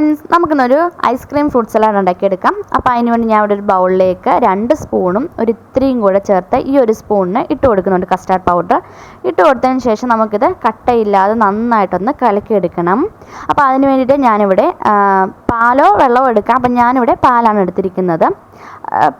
Friends നമുക്കിന്നൊരു ice cream fruit salad ഉണ്ടാക്കിയെടുക്കാം. അപ്പോൾ അതിന് വേണ്ടി ഞാൻ ഇവിടെ ഒരു ബൗളിലേക്ക് രണ്ട് സ്പൂണും ഒരു ഇത്രയും കൂടെ ചേർത്ത് ഈ ഒരു സ്പൂണിന് ഇട്ട് കൊടുക്കുന്നുണ്ട് കസ്റ്റാർഡ് പൗഡർ ഇട്ട് കൊടുത്തതിന് ശേഷം നമുക്കിത് കട്ടയില്ലാതെ നന്നായിട്ടൊന്ന് കലക്കിയെടുക്കണം. അപ്പോൾ അതിന് വേണ്ടിയിട്ട് ഞാനിവിടെ പാലോ വെള്ളമോ എടുക്കാം. അപ്പം ഞാനിവിടെ പാലാണ് എടുത്തിരിക്കുന്നത്.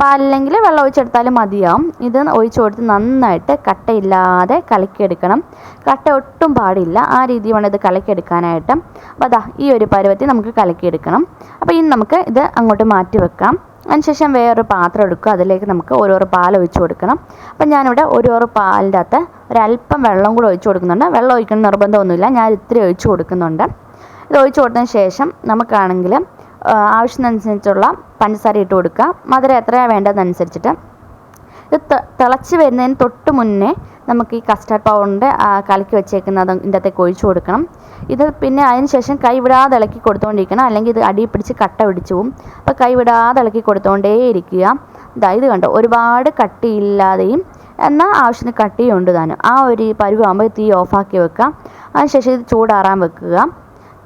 പാലില്ലെങ്കിൽ വെള്ളം ഒഴിച്ചെടുത്താലും മതിയാവും. ഇത് ഒഴിച്ചു കൊടുത്ത് നന്നായിട്ട് കട്ടയില്ലാതെ കലക്കിയെടുക്കണം. കട്ട ഒട്ടും പാടില്ല. ആ രീതി വേണം ഇത് കലക്കിയെടുക്കാനായിട്ട്. അപ്പോൾ അതാ ഈ ഒരു പരുവത്തിൽ നമുക്ക് കലക്കിയെടുക്കണം. അപ്പോൾ ഇനി നമുക്ക് ഇത് അങ്ങോട്ട് മാറ്റി വെക്കാം. അതിനുശേഷം വേറൊരു പാത്രം എടുക്കുക. അതിലേക്ക് നമുക്ക് ഓരോരോ പാൽ ഒഴിച്ച് കൊടുക്കണം. അപ്പം ഞാനിവിടെ ഓരോരോ പാലിന്റെ അകത്ത് ഒരല്പം വെള്ളം കൂടെ ഒഴിച്ച് കൊടുക്കുന്നുണ്ട്. വെള്ളം ഒഴിക്കണം നിർബന്ധമൊന്നുമില്ല. ഞാൻ ഇത്തിരി ഒഴിച്ച് കൊടുക്കുന്നുണ്ട്. ഇത് ഒഴിച്ച് കൊടുത്തതിന് ശേഷം നമുക്കാണെങ്കിൽ ആവശ്യത്തിനനുസരിച്ചുള്ള പഞ്ചസാര ഇട്ട് കൊടുക്കുക. മധുരം എത്രയാണ് വേണ്ടതെന്നനുസരിച്ചിട്ട്. ഇത് തിളച്ച് വരുന്നതിന് തൊട്ട് മുന്നേ നമുക്ക് ഈ കസ്റ്റാർഡ് പൗഡറിന്റെ കലക്കി വെച്ചേക്കുന്നത് ഇതിന്റെ അകത്തേക്ക് ഒഴിച്ചു കൊടുക്കണം. ഇത് പിന്നെ അതിന് ശേഷം കൈ വിടാതെ ഇളക്കി കൊടുത്തുകൊണ്ടിരിക്കണം അല്ലെങ്കിൽ ഇത് അടി പിടിച്ച് കട്ട പിടിച്ചു പോകും അപ്പോൾ കൈ വിടാതെ ഇളക്കി കൊടുത്തുകൊണ്ടേ ഇരിക്കുക. ഇതാ ഇത് കണ്ടോ? ഒരുപാട് കട്ടിയില്ലാതെയും എന്നാൽ ആവശ്യത്തിന് കട്ടിയും ഉണ്ട് താനും. ആ ഒരു പരുവാകുമ്പോൾ തീ ഓഫാക്കി വെക്കുക. അതിനുശേഷം ഇത് ചൂടാറാൻ വെക്കുക.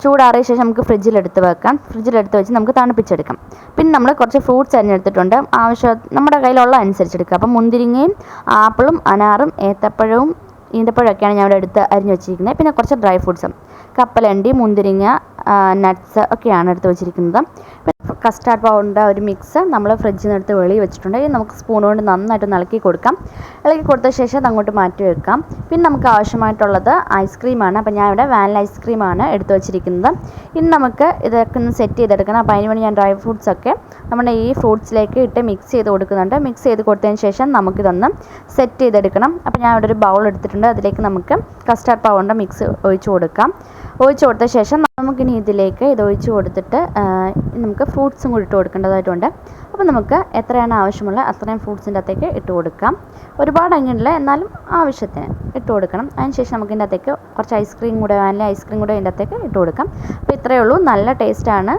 ചൂടാറിയ ശേഷം നമുക്ക് ഫ്രിഡ്ജിലെടുത്ത് വെക്കാം. ഫ്രിഡ്ജിലെടുത്ത് വെച്ച് നമുക്ക് തണുപ്പിച്ചെടുക്കാം. പിന്നെ നമ്മൾ കുറച്ച് ഫ്രൂട്ട്സ് അരിഞ്ഞെടുത്തിട്ടുണ്ട് ആവശ്യം നമ്മുടെ കയ്യിലുള്ള അനുസരിച്ചെടുക്കുക അപ്പം മുന്തിരിങ്ങയും ആപ്പിളും അനാറും ഏത്തപ്പഴവും ഈന്തപ്പഴമൊക്കെയാണ് ഞാൻ ഇവിടെ എടുത്ത് അരിഞ്ഞ് വെച്ചിരിക്കുന്നത്. പിന്നെ കുറച്ച് ഡ്രൈ ഫ്രൂട്ട്സും. കപ്പലണ്ടി മുന്തിരിങ്ങ നട്ട്സ് ഒക്കെയാണ് എടുത്ത് വെച്ചിരിക്കുന്നത്. കസ്റ്റാർഡ് പൗഡറിന്റെ ഒരു മിക്സ് നമ്മൾ ഫ്രിഡ്ജിൽ നിന്ന് എടുത്ത് വെളിയിൽ വെച്ചിട്ടുണ്ട്. നമുക്ക് സ്പൂൺ കൊണ്ട് നന്നായിട്ട് ഇളക്കി കൊടുക്കാം. ഇളക്കി കൊടുത്ത ശേഷം അത് അങ്ങോട്ട് മാറ്റി വെക്കാം. പിന്നെ നമുക്ക് ആവശ്യമായിട്ടുള്ളത് ഐസ്ക്രീമാണ് അപ്പോൾ ഞാൻ ഇവിടെ വാനില ഐസ്ക്രീമാണ് എടുത്ത് വെച്ചിരിക്കുന്നത്. ഇനി നമുക്ക് ഇതൊക്കെ ഒന്ന് സെറ്റ് ചെയ്തെടുക്കണം. അപ്പോൾ അതിന് വേണ്ടി ഞാൻ ഡ്രൈ ഫ്രൂട്ട്സ് ഒക്കെ നമ്മുടെ ഈ ഫ്രൂട്ട്സിലേക്ക് ഇട്ട് മിക്സ് ചെയ്ത് കൊടുക്കുന്നുണ്ട്. മിക്സ് ചെയ്ത് കൊടുത്തതിന് ശേഷം നമുക്കിതൊന്ന് സെറ്റ് ചെയ്തെടുക്കണം. അപ്പോൾ ഞാൻ ഇവിടെ ഒരു ബൗൾ എടുത്തിട്ടുണ്ട്. അതിലേക്ക് നമുക്ക് കസ്റ്റാർഡ് പൗഡറിന്റെ മിക്സ് ഒഴിച്ച് കൊടുക്കാം. ഒഴിച്ച് കൊടുത്ത ശേഷം നമുക്കിനി ഇതിലേക്ക് ഇത് ഒഴിച്ച് കൊടുത്തിട്ട് നമുക്ക് ഫ്രൂട്ട്സും കൂടി ഇട്ട് കൊടുക്കേണ്ടതായിട്ടുണ്ട്. അപ്പോൾ നമുക്ക് എത്രയാണ് ആവശ്യമുള്ള അത്രയും ഫ്രൂട്ട്സിന്റെ അകത്തേക്ക് ഇട്ട് കൊടുക്കാം. ഒരുപാട് അങ്ങനെയില്ല എന്നാലും ആവശ്യത്തിന് ഇട്ട് കൊടുക്കണം. അതിന് ശേഷം നമുക്ക് ഇതിന്റെ അകത്തേക്ക് കുറച്ച് ഐസ്ക്രീം കൂടെ വാനില ഐസ്ക്രീം കൂടെ ഇതിന്റെ അകത്തേക്ക് ഇട്ട് കൊടുക്കാം. അപ്പോൾ ഇത്രയേ ഉള്ളൂ. നല്ല ടേസ്റ്റാണ്.